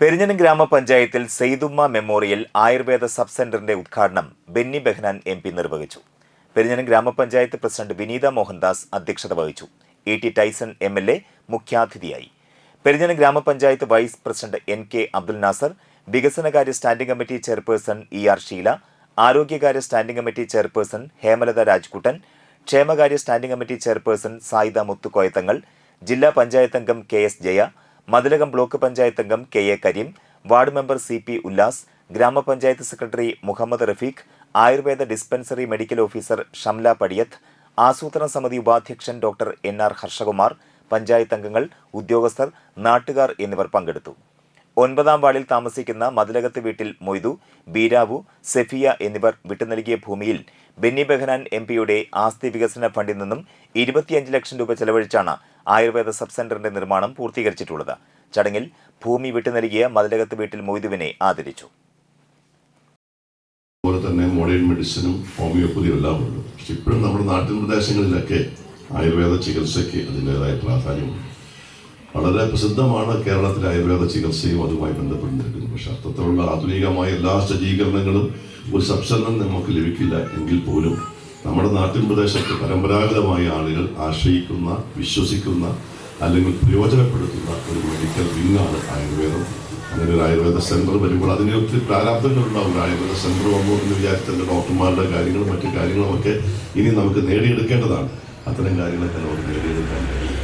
പെരിഞ്ഞനം ഗ്രാമപഞ്ചായത്തിൽ സെയ്തുമ്മ memorial Ayurveda sub സെന്ററിന്റെ ഉദ്ഘാടനം ബെന്നി ബെഹ്നാൻ എം പി നിർവഹിച്ചു. പെരിഞ്ഞനം ഗ്രാമപഞ്ചായത്ത് പ്രസിഡന്റ് വിനീത മോഹൻദാസ് അധ്യക്ഷത വഹിച്ചു. A T Tyson M L A മുഖ്യാതിഥിയായി. പെരിഞ്ഞനം ഗ്രാമപഞ്ചായത്ത് vice president N K Abdul Nasar വികസനകാര്യ standing committee chairperson E R Sheela ആരോഗ്യകാര്യ standing committee chairperson Hemalatha Rajkuttan ക്ഷേമകാര്യ standing committee chairperson Saida Muthukoyathangal ജില്ലാ പഞ്ചായത്ത് അംഗം K S Jaya Mathilakam block panchayat അംഗം K A Kareem ward member C P Ullas ഗ്രാമപഞ്ചായത്ത് secretary Muhammad Rafeeq Ayurveda dispensary medical officer Shamla Padiyath ആസൂത്രണ സമിതി ഉപാധ്യക്ഷൻ doctor N R Harshakumar panchayat അംഗങ്ങൾ ഉദ്യോഗസ്ഥർ നാട്ടുകാർ എന്നിവർ പങ്കെടുത്തു. ഒൻപതാം വാർഡിൽ താമസിക്കുന്ന മതിലകത്ത് വീട്ടിൽ മൊയ്തു ബീരാവു സെഫിയ എന്നിവർ വിട്ടുനൽകിയ ഭൂമിയിൽ ബെന്നി ബെഹനാൻ എം പിയുടെ ആസ്തി വികസന ഫണ്ടിൽ നിന്നും ഇരുപത്തിയഞ്ച് ലക്ഷം രൂപ ചെലവഴിച്ചാണ് ആയുർവേദ സബ് സെന്ററിന്റെ നിർമ്മാണം പൂർത്തീകരിച്ചിട്ടുള്ളത്. ചടങ്ങിൽ ഭൂമി വിട്ടുനൽകിയ മതിലകത്ത് വീട്ടിൽ മൊയ്തുവിനെ ആദരിച്ചു. തന്നെ മോഡേൺ മെഡിസിനും ഹോമിയോപ്പതിയും എല്ലാം ഉണ്ട്. പക്ഷെ ഇപ്പോഴും നമ്മുടെ നാട്ടിൻ പ്രദേശങ്ങളിലൊക്കെ ആയുർവേദ ചികിത്സയ്ക്ക് അതിന്റെതായ പ്രാധാന്യമുണ്ട്. വളരെ പ്രസിദ്ധമാണ് കേരളത്തിലെ ആയുർവേദ ചികിത്സയും അതുമായി ബന്ധപ്പെട്ടിരിക്കുന്നത് പക്ഷെ അത്തരത്തിലുള്ള ആധുനികമായ എല്ലാ സജ്ജീകരണങ്ങളും ഒരു സബ്സെന്ററിൽ നമുക്ക് ലഭിക്കില്ല എങ്കിൽ പോലും നമ്മുടെ നാട്ടിൻ പ്രദേശത്ത് പരമ്പരാഗതമായ ആളുകൾ ആശ്രയിക്കുന്ന വിശ്വസിക്കുന്ന അല്ലെങ്കിൽ പ്രയോജനപ്പെടുത്തുന്ന ഒരു മെഡിക്കൽ വിങ്ങാണ് ആയുർവേദം. അങ്ങനെ ഒരു ആയുർവേദ സെന്റർ വരുമ്പോൾ അതിന് ഒത്തിരി പ്രാരാബ്ദങ്ങളുണ്ടാവും ആയുർവേദ സെന്റർ വന്നു എന്ന് വിചാരിച്ചതിന്റെ ഡോക്ടർമാരുടെ കാര്യങ്ങളും മറ്റു കാര്യങ്ങളുമൊക്കെ ഇനി നമുക്ക് നേടിയെടുക്കേണ്ടതാണ്. അത്തരം കാര്യങ്ങളൊക്കെ നമുക്ക് നേടിയെടുക്കാൻ കഴിയും.